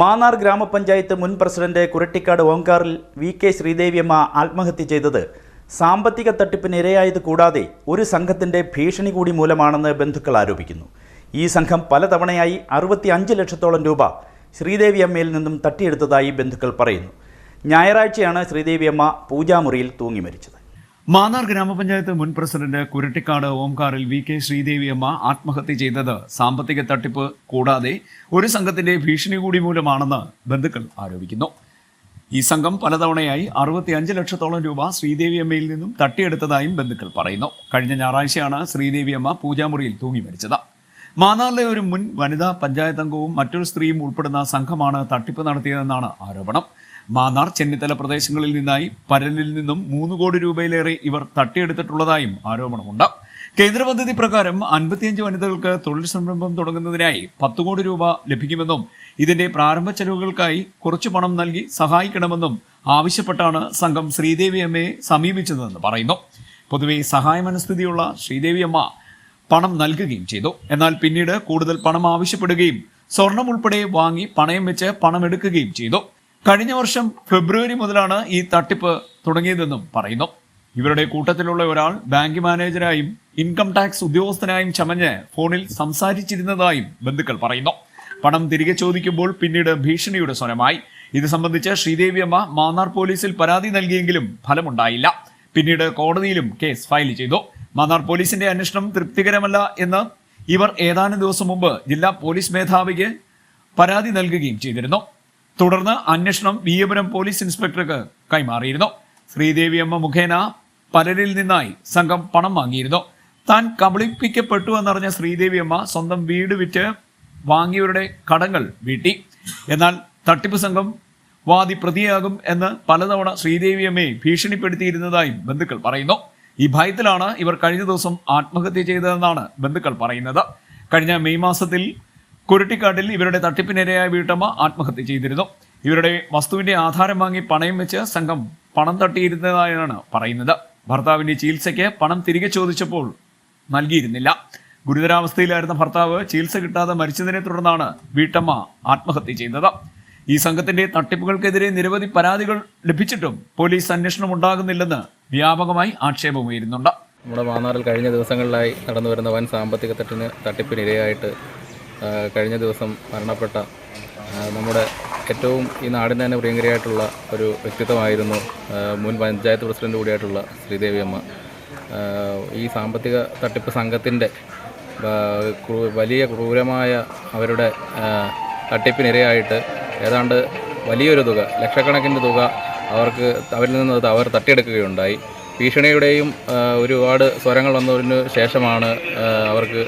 മാന്നാർ ഗ്രാമപഞ്ചായത്ത് മുൻ പ്രസിഡന്റ് കുരട്ടിക്കാട് ഓങ്കാറിൽ വി കെ ശ്രീദേവിയമ്മ ആത്മഹത്യ ചെയ്തത്. സാമ്പത്തിക തട്ടിപ്പിന് ഇരയായത് കൂടാതെ ഒരു സംഘത്തിന്റെ ഭീഷണി കൂടി മൂലമാണെന്ന് ബന്ധുക്കൾ ആരോപിക്കുന്നു. ഈ സംഘം പലതവണയായി അറുപത്തി അഞ്ച് ലക്ഷത്തോളം രൂപ ശ്രീദേവിയമ്മയിൽ നിന്നും തട്ടിയെടുത്തതായി ബന്ധുക്കൾ പറയുന്നു. ഞായറാഴ്ചയാണ് ശ്രീദേവിയമ്മ പൂജാമുറിയിൽ തൂങ്ങി മരിച്ചത് മാന്നാർ ഗ്രാമപഞ്ചായത്ത് മുൻ പ്രസിഡന്റ് കുരട്ടിക്കാട് ഓംകാറിൽ വി കെ ശ്രീദേവിയമ്മ ആത്മഹത്യ ചെയ്തത് സാമ്പത്തിക തട്ടിപ്പ് കൂടാതെ ഒരു സംഘത്തിന്റെ ഭീഷണി കൂടി മൂലമാണെന്ന് ബന്ധുക്കൾ ആരോപിക്കുന്നു. ഈ സംഘം പലതവണയായി അറുപത്തിയഞ്ച് ലക്ഷത്തോളം രൂപ ശ്രീദേവിയമ്മയിൽ നിന്നും തട്ടിയെടുത്തതായും ബന്ധുക്കൾ പറയുന്നു. കഴിഞ്ഞ ഞായറാഴ്ചയാണ് ശ്രീദേവിയമ്മ പൂജാമുറിയിൽ തൂങ്ങി മരിച്ചത്. മാന്നാറിലെ ഒരു മുൻ വനിതാ പഞ്ചായത്ത് അംഗവും മറ്റൊരു സ്ത്രീയും ഉൾപ്പെടുന്ന സംഘമാണ് തട്ടിപ്പ് നടത്തിയതെന്നാണ് ആരോപണം. മാന്നാർ ചെന്നിത്തല പ്രദേശങ്ങളിൽ നിന്നായി പരലിൽ നിന്നും മൂന്ന് കോടി രൂപയിലേറെ ഇവർ തട്ടിയെടുത്തിട്ടുള്ളതായും ആരോപണമുണ്ട്. കേന്ദ്ര പദ്ധതി പ്രകാരം അൻപത്തിയഞ്ച് വനിതകൾക്ക് തൊഴിൽ സംരംഭം തുടങ്ങുന്നതിനായി പത്ത് കോടി രൂപ ലഭിക്കുമെന്നും ഇതിന്റെ പ്രാരംഭ ചെലവുകൾക്കായി കുറച്ചു പണം നൽകി സഹായിക്കണമെന്നും ആവശ്യപ്പെട്ടാണ് സംഘം ശ്രീദേവി അമ്മയെ സമീപിച്ചതെന്ന് പറയുന്നു. പൊതുവെ സഹായ മനസ്ഥിതിയുള്ള ശ്രീദേവി അമ്മ പണം നൽകുകയും ചെയ്തു. എന്നാൽ പിന്നീട് കൂടുതൽ പണം ആവശ്യപ്പെടുകയും സ്വർണം ഉൾപ്പെടെ വാങ്ങി പണയം വെച്ച് പണമെടുക്കുകയും ചെയ്തു. കഴിഞ്ഞ വർഷം ഫെബ്രുവരി മുതലാണ് ഈ തട്ടിപ്പ് തുടങ്ങിയതെന്നും പറയുന്നു. ഇവരുടെ കൂട്ടത്തിലുള്ള ഒരാൾ ബാങ്ക് മാനേജരായും ഇൻകം ടാക്സ് ഉദ്യോഗസ്ഥനായും ചമഞ്ഞ് ഫോണിൽ സംസാരിച്ചിരുന്നതായും ബന്ധുക്കൾ പറയുന്നു. പണം തിരികെ ചോദിക്കുമ്പോൾ പിന്നീട് ഭീഷണിയുടെ സ്വരമായി. ഇത് സംബന്ധിച്ച് ശ്രീദേവിയമ്മ മാന്നാർ പോലീസിൽ പരാതി നൽകിയെങ്കിലും ഫലമുണ്ടായില്ല. പിന്നീട് കോടതിയിലും കേസ് ഫയൽ ചെയ്തു. മാന്നാർ പോലീസിന്റെ അന്വേഷണം തൃപ്തികരമല്ല എന്ന് ഇവർ ഏതാനും ദിവസം മുമ്പ് ജില്ലാ പോലീസ് മേധാവിക്ക് പരാതി നൽകുകയും ചെയ്തിരുന്നു. തുടർന്ന് അന്വേഷണം വിയപുരം പോലീസ് ഇൻസ്പെക്ടർക്ക് കൈമാറിയിരുന്നു. ശ്രീദേവിയമ്മ മുഖേന പലരിൽ നിന്നായി സംഘം പണം വാങ്ങിയിരുന്നു. താൻ കബളിപ്പിക്കപ്പെട്ടു എന്നറിഞ്ഞ ശ്രീദേവിയമ്മ സ്വന്തം വീട് വിറ്റ് വാങ്ങിയവരുടെ കടങ്ങൾ വീട്ടി. എന്നാൽ തട്ടിപ്പ് സംഘം വാദി പ്രതിയാകും എന്ന് പലതവണ ശ്രീദേവിയമ്മയെ ഭീഷണിപ്പെടുത്തിയിരുന്നതായും ബന്ധുക്കൾ പറയുന്നു. ഈ ഭയത്തിലാണ് ഇവർ കഴിഞ്ഞ ദിവസം ആത്മഹത്യ ചെയ്തതെന്നാണ് ബന്ധുക്കൾ പറയുന്നത്. കഴിഞ്ഞ മെയ് മാസത്തിൽ കുരുട്ടിക്കാട്ടിൽ ഇവരുടെ തട്ടിപ്പിനിരയായ വീട്ടമ്മ ആത്മഹത്യ ചെയ്തിരുന്നു. ഇവരുടെ വസ്തുവിന്റെ ആധാരം വാങ്ങി പണയം വെച്ച് സംഘം പണം തട്ടിയിരുന്നതായാണ് പറയുന്നത്. ഭർത്താവിന്റെ ചികിത്സയ്ക്ക് പണം തിരികെ ചോദിച്ചപ്പോൾ നൽകിയിരുന്നില്ല. ഗുരുതരാവസ്ഥയിലായിരുന്ന ഭർത്താവ് ചികിത്സ കിട്ടാതെ മരിച്ചതിനെ തുടർന്നാണ് വീട്ടമ്മ ആത്മഹത്യ ചെയ്തത്. ഈ സംഘത്തിന്റെ തട്ടിപ്പുകൾക്കെതിരെ നിരവധി പരാതികൾ ലഭിച്ചിട്ടും പോലീസ് അന്വേഷണം ഉണ്ടാകുന്നില്ലെന്ന് വ്യാപകമായി ആക്ഷേപം ആക്ഷേപമുയരുന്നുണ്ട്. നമ്മുടെ മാന്നാറിൽ കഴിഞ്ഞ ദിവസങ്ങളിലായി നടന്നു വരുന്ന വൻ സാമ്പത്തിക തട്ടിന് തട്ടിപ്പിനിരയായിട്ട് കഴിഞ്ഞ ദിവസം മരണപ്പെട്ട നമ്മുടെ ഏറ്റവും ഈ നാടിന് തന്നെ പ്രിയങ്കരിയായിട്ടുള്ള ഒരു വ്യക്തിത്വമായിരുന്നു മുൻ പഞ്ചായത്ത് പ്രസിഡന്റ് കൂടിയായിട്ടുള്ള ശ്രീദേവി അമ്മ ഈ സാമ്പത്തിക തട്ടിപ്പ് സംഘത്തിന്റെ വലിയ ക്രൂരമായ അവരുടെ തട്ടിപ്പിനിരയായിട്ട് ഏതാണ്ട് വലിയൊരു തുക ലക്ഷക്കണക്കിന് തുക അവർക്ക് അവരിൽ നിന്ന് അവർ തട്ടിയെടുക്കുകയുണ്ടായി. ഭീഷണിയുടെയും ഒരുപാട് സ്വരങ്ങൾ വന്നതിന് ശേഷമാണ് അവർക്ക്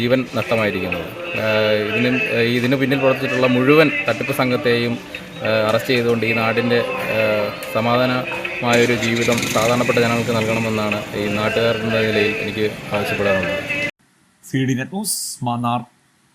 ജീവൻ നഷ്ടമായിരിക്കുന്നത്. ഇതിന് ഇതിന് പിന്നിൽ പ്രവർത്തിച്ചിട്ടുള്ള മുഴുവൻ തട്ടിപ്പ് സംഘത്തെയും അറസ്റ്റ് ചെയ്തുകൊണ്ട് ഈ നാടിന്റെ സമാധാനമായൊരു ജീവിതം സാധാരണപ്പെട്ട ജനങ്ങൾക്ക് നൽകണമെന്നാണ് ഈ നാട്ടുകാരുടെ നിലയിൽ എനിക്ക് ആവശ്യപ്പെടാറുള്ളത്. C D net news Mannar.